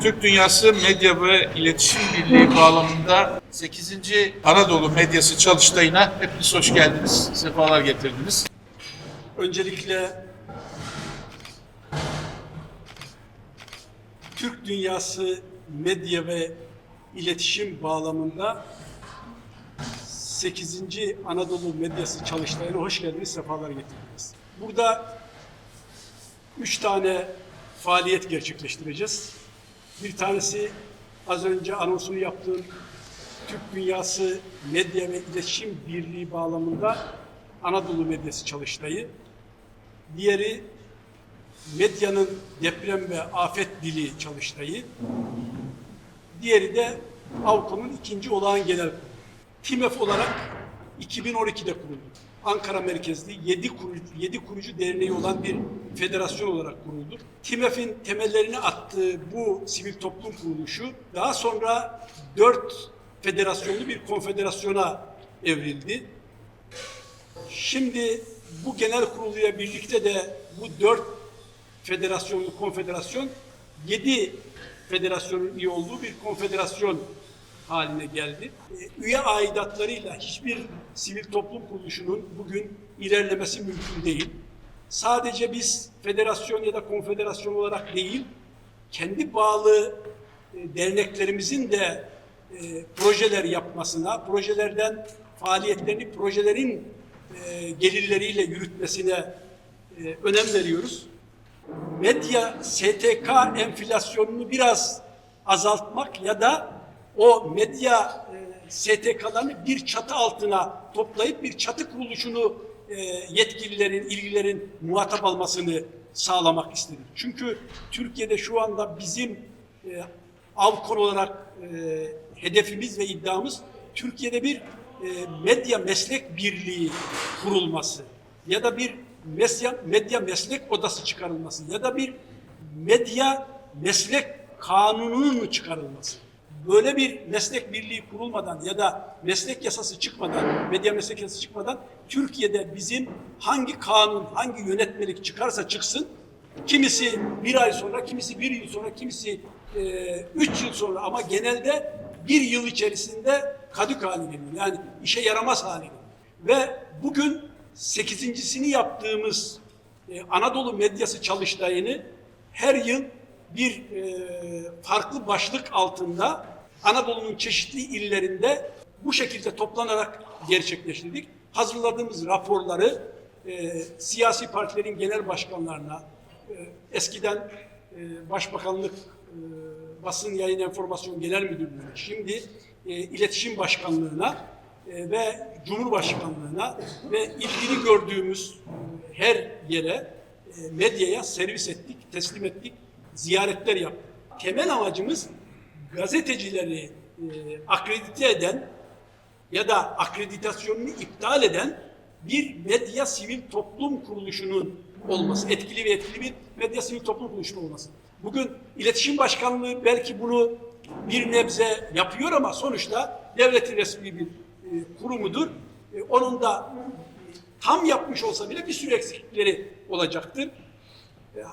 Türk Dünyası Medya ve İletişim Birliği bağlamında 8. Anadolu Medyası Çalıştayı'na hepiniz hoş geldiniz, sefalar getirdiniz. Öncelikle Türk dünyası medya ve iletişim bağlamında 8. Anadolu Medyası Çalıştayı'na hoş geldiniz, sefalar getirdiniz. Burada üç tane faaliyet gerçekleştireceğiz. Bir tanesi az önce anonsunu yaptığım Türk Dünyası Medya ve İletişim Birliği bağlamında Anadolu Medyası Çalıştayı. Diğeri medyanın deprem ve afet dili çalıştayı. Diğeri de Avko'nun ikinci olağan genel kurulu. TİMEF olarak 2012'de kuruldu. Ankara merkezli 7 kurucu, 7 kurucu derneği olan bir federasyon olarak kuruldu. TİMEF'in temellerini attığı bu sivil toplum kuruluşu daha sonra 4 federasyonlu bir konfederasyona evrildi. Şimdi bu genel kuruluyla birlikte de bu dört federasyonlu konfederasyon yedi federasyonun üye olduğu bir konfederasyon haline geldi. E, Üye aidatlarıyla hiçbir sivil toplum kuruluşunun bugün ilerlemesi mümkün değil. Sadece biz federasyon ya da konfederasyon olarak değil, kendi bağlı e, derneklerimizin de e, projeler yapmasına, projelerden faaliyetlerini projelerin gelirleriyle yürütmesine önem veriyoruz. Medya STK enflasyonunu biraz azaltmak ya da o medya e, STK'larını bir çatı altına toplayıp bir çatı kuruluşunu e, yetkililerin, ilgilerin muhatap almasını sağlamak istedik. Çünkü Türkiye'de şu anda bizim e, Avkon olarak e, hedefimiz ve iddiamız Türkiye'de bir e, medya meslek birliği kurulması ya da bir medya, medya meslek odası çıkarılması ya da bir medya meslek kanununun çıkarılması. Böyle bir meslek birliği kurulmadan ya da meslek yasası çıkmadan, medya meslek yasası çıkmadan Türkiye'de bizim hangi kanun, hangi yönetmelik çıkarsa çıksın Kimisi bir ay sonra, kimisi bir yıl sonra, kimisi e, üç yıl sonra ama genelde bir yıl içerisinde kadük haline geliyor. Yani işe yaramaz hale geliyor. Ve bugün sekizincisini yaptığımız e, Anadolu Medyası Çalıştayı'nı her yıl bir e, farklı başlık altında Anadolu'nun çeşitli illerinde bu şekilde toplanarak gerçekleştirdik. Hazırladığımız raporları e, siyasi partilerin genel başkanlarına, e, eskiden e, Başbakanlık e, Basın Yayın Enformasyon Genel Müdürlüğü'ne, şimdi e, İletişim Başkanlığı'na e, ve Cumhurbaşkanlığı'na ve ilgili gördüğümüz e, her yere e, medyaya servis ettik, teslim ettik, ziyaretler yaptık. Temel amacımız gazetecileri e, akredite eden ya da akreditasyonunu iptal eden bir medya sivil toplum kuruluşunun olması, etkili ve etkili bir medya sivil toplum kuruluşu olması. Bugün İletişim Başkanlığı belki bunu bir nebze yapıyor ama sonuçta devletin resmi bir e, kurumudur. E, onun da tam yapmış olsa bile bir sürü eksiklikleri olacaktır. E, e,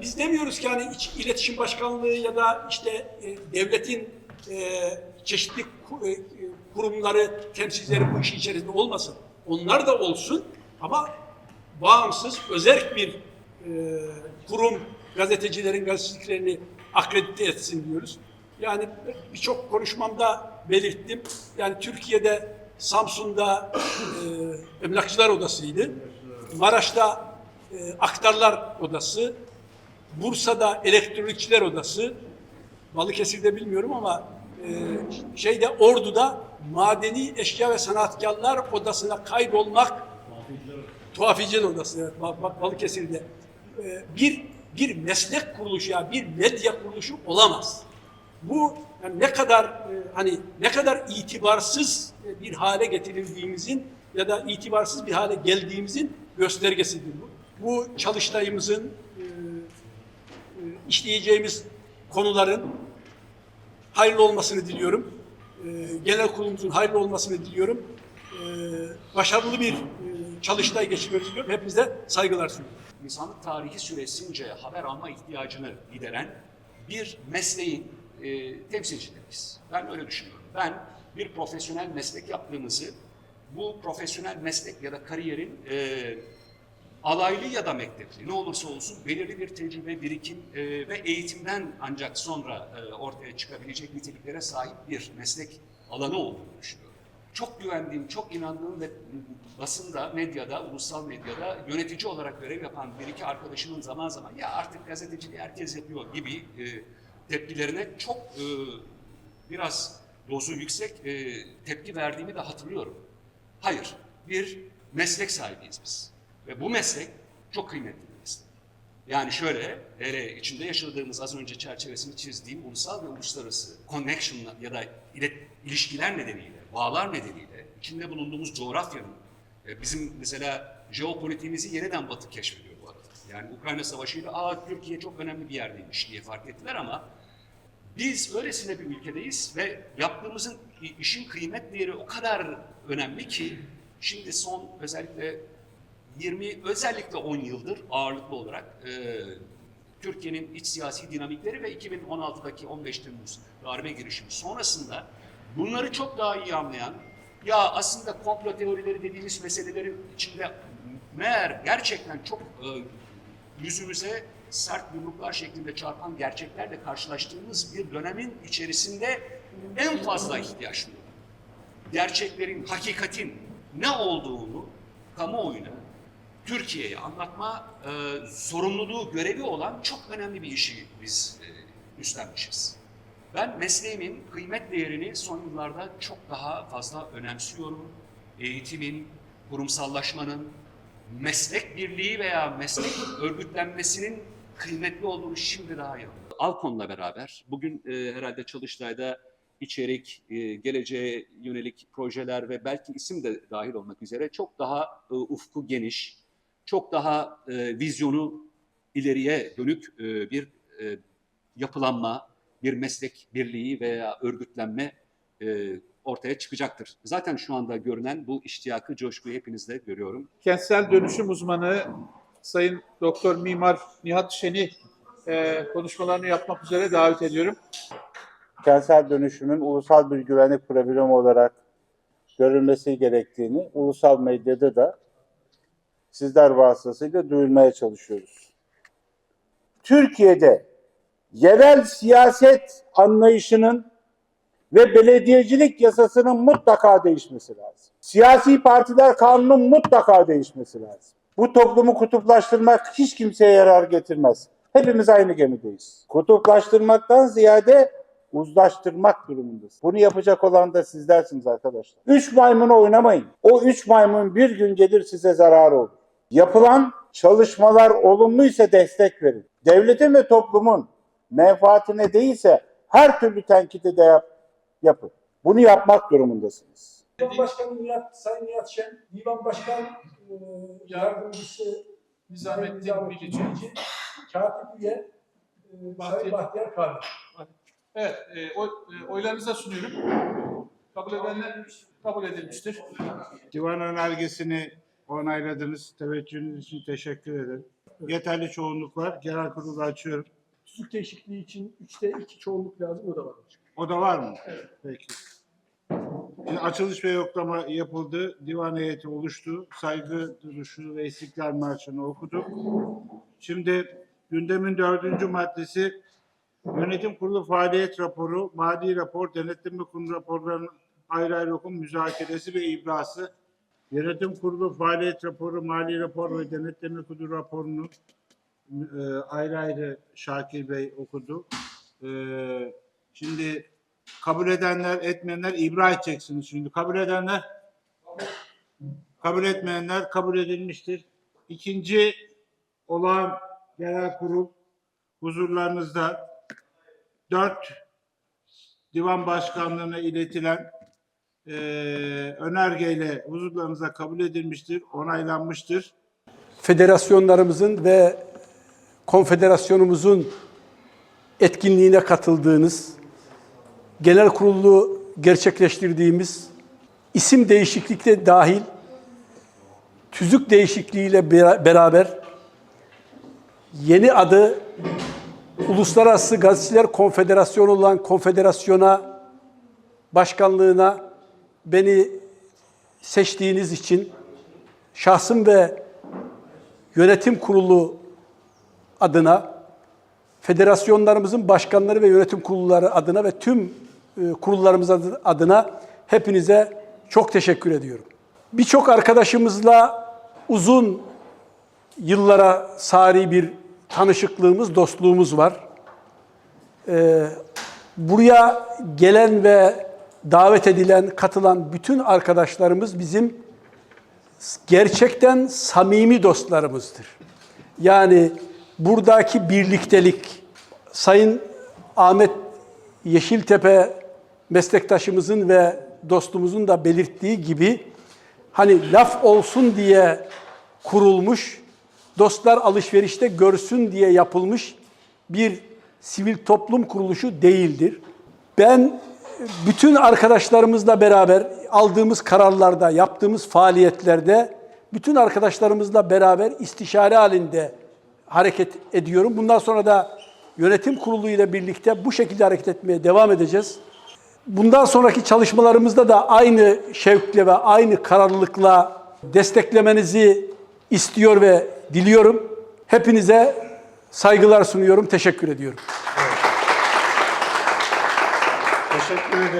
Biz demiyoruz ki hani iletişim başkanlığı ya da işte e, devletin çeşitli ku- kurumları, temsilcileri bu işin içerisinde olmasın. Onlar da olsun ama bağımsız, özerk bir e, kurum gazetecilerin gazeteciliklerini akredite etsin diyoruz. Yani birçok konuşmamda belirttim. Yani Türkiye'de Samsun'da e, emlakçılar odasıydı. Maraş'ta e, aktarlar odası, Bursa'da elektronikçiler odası, Balıkesir'de bilmiyorum ama e, şeyde Ordu'da madeni eşya ve sanatkarlar odasına kaydolmak tuhafiyeciler odası evet, Ba- Ba- Balıkesir'de E, bir bir meslek kuruluşu ya bir medya kuruluşu olamaz. Bu yani ne kadar e, hani ne kadar itibarsız e, bir hale getirildiğimizin ya da itibarsız bir hale geldiğimizin göstergesidir bu. Bu çalıştayımızın e, e, işleyeceğimiz konuların hayırlı olmasını diliyorum. E, genel kurulumuzun hayırlı olmasını diliyorum. Başarılı bir çalıştay geçirmemizi diliyorum. Hepinize saygılar sunuyorum. insanlık tarihi süresince haber alma ihtiyacını gideren bir mesleğin e, temsilcileriyiz. Ben öyle düşünüyorum. Ben bir profesyonel meslek yaptığımızı, bu profesyonel meslek ya da kariyerin e, alaylı ya da mektepli ne olursa olsun belirli bir tecrübe, birikim e, ve eğitimden ancak sonra e, ortaya çıkabilecek niteliklere sahip bir meslek alanı olduğunu düşünüyorum. Çok güvendiğim, çok inandığım ve basında, medyada, ulusal medyada yönetici olarak görev yapan bir iki arkadaşımın zaman zaman ya artık gazeteciliği herkes yapıyor gibi e, tepkilerine çok e, biraz dozu yüksek e, tepki verdiğimi de hatırlıyorum. Hayır, bir meslek sahibiyiz biz. Ve bu meslek çok kıymetli bir meslek. Yani şöyle, hele içinde yaşadığımız az önce çerçevesini çizdiğim ulusal ve uluslararası connection ya da ilet, ilişkiler nedeniyle, bağlar nedeniyle, içinde bulunduğumuz coğrafyanın, e, bizim mesela jeopolitiğimizi yeniden Batı keşfediyor bu arada. Yani Ukrayna Savaşı'yla aa Türkiye çok önemli bir yerdeymiş diye fark ettiler ama biz öylesine bir ülkedeyiz ve yaptığımızın işin kıymet değeri o kadar önemli ki şimdi son özellikle 20 özellikle 10 yıldır ağırlıklı olarak e, Türkiye'nin iç siyasi dinamikleri ve 2016'daki 15 Temmuz darbe girişimi sonrasında bunları çok daha iyi anlayan ya aslında komplo teorileri dediğimiz meselelerin içinde meğer gerçekten çok e, yüzümüze sert yumruklar şeklinde çarpan gerçeklerle karşılaştığımız bir dönemin içerisinde en fazla ihtiyaç duyuyor. Gerçeklerin, hakikatin ne olduğunu kamuoyuna, Türkiye'ye anlatma e, sorumluluğu, görevi olan çok önemli bir işi biz e, üstlenmişiz. Ben mesleğimin kıymet değerini son yıllarda çok daha fazla önemsiyorum. Eğitimin, kurumsallaşmanın, meslek birliği veya meslek örgütlenmesinin kıymetli olduğunu şimdi daha iyi. Alkon'la beraber bugün e, herhalde Çalıştay'da içerik, e, geleceğe yönelik projeler ve belki isim de dahil olmak üzere çok daha e, ufku geniş, çok daha e, vizyonu ileriye dönük e, bir e, yapılanma, bir meslek birliği veya örgütlenme e, ortaya çıkacaktır. Zaten şu anda görünen bu iştiyakı, coşkuyu hepinizde görüyorum. Kentsel dönüşüm uzmanı Sayın Doktor Mimar Nihat Şen'i e, konuşmalarını yapmak üzere davet ediyorum. kentsel dönüşümün ulusal bir güvenlik problemi olarak görülmesi gerektiğini ulusal medyada da sizler vasıtasıyla duyurmaya çalışıyoruz. Türkiye'de yerel siyaset anlayışının ve belediyecilik yasasının mutlaka değişmesi lazım. Siyasi partiler kanunun mutlaka değişmesi lazım. Bu toplumu kutuplaştırmak hiç kimseye yarar getirmez. Hepimiz aynı gemideyiz. Kutuplaştırmaktan ziyade uzlaştırmak durumundasın. Bunu yapacak olan da sizlersiniz arkadaşlar. Üç maymunu oynamayın. O üç maymun bir gün gelir size zarar olur. Yapılan çalışmalar olumluysa destek verin. Devletin ve toplumun menfaatine değilse her türlü tenkidi de yap, yapın. Bunu yapmak durumundasınız. Divan Başkanı Nihat, Sayın Nihat Şen, Divan Başkan e, Yardımcısı Nizamettin Bilici. Katip Üye e, Bahtiyar- Sayın Bahtiyar Kahve. Evet, e, oy, e, oylarınıza sunuyorum. Kabul edenler kabul edilmiştir. Divan önergesini onayladınız. Teveccühünüz için teşekkür ederim. Yeterli çoğunluk var. Genel kurulu açıyorum. Tüzük değişikliği için üçte iki çoğunluk lazım, o da var. O da var mı? Peki. Şimdi açılış ve yoklama yapıldı. Divan heyeti oluştu. Saygı duruşu ve İstiklal Marşı'nı okuduk. Şimdi gündemin dördüncü maddesi Yönetim Kurulu faaliyet raporu, mali rapor, denetleme kurulu raporlarının ayrı ayrı okum müzakeresi ve ibrası. Yönetim Kurulu faaliyet raporu, mali rapor ve denetleme kurulu raporunu e, ayrı ayrı Şakir Bey okudu. E, şimdi kabul edenler, etmeyenler ibra edeceksiniz şimdi. Kabul edenler, kabul etmeyenler kabul edilmiştir. İkinci olağan genel kurul huzurlarınızda dört divan başkanlığına iletilen eee önergeyle huzurlarınıza kabul edilmiştir, onaylanmıştır. federasyonlarımızın ve konfederasyonumuzun etkinliğine katıldığınız, genel kurulu gerçekleştirdiğimiz isim değişiklikle dahil tüzük değişikliğiyle bera- beraber yeni adı Uluslararası Gazeteciler Konfederasyonu olan konfederasyona, başkanlığına beni seçtiğiniz için şahsım ve yönetim kurulu adına, federasyonlarımızın başkanları ve yönetim kurulları adına ve tüm e, kurullarımız adı- adına hepinize çok teşekkür ediyorum. Birçok arkadaşımızla uzun yıllara sari bir tanışıklığımız, dostluğumuz var. Ee, buraya gelen ve davet edilen, katılan bütün arkadaşlarımız bizim gerçekten samimi dostlarımızdır. Yani buradaki birliktelik, Sayın Ahmet Yeşiltepe meslektaşımızın ve dostumuzun da belirttiği gibi hani laf olsun diye kurulmuş, dostlar alışverişte görsün diye yapılmış bir sivil toplum kuruluşu değildir. Ben bütün arkadaşlarımızla beraber aldığımız kararlarda, yaptığımız faaliyetlerde bütün arkadaşlarımızla beraber istişare halinde hareket ediyorum. Bundan sonra da yönetim kurulu ile birlikte bu şekilde hareket etmeye devam edeceğiz. Bundan sonraki çalışmalarımızda da aynı şevkle ve aynı kararlılıkla desteklemenizi istiyor ve diliyorum. Hepinize saygılar sunuyorum, teşekkür ediyorum. Teşekkür ederim.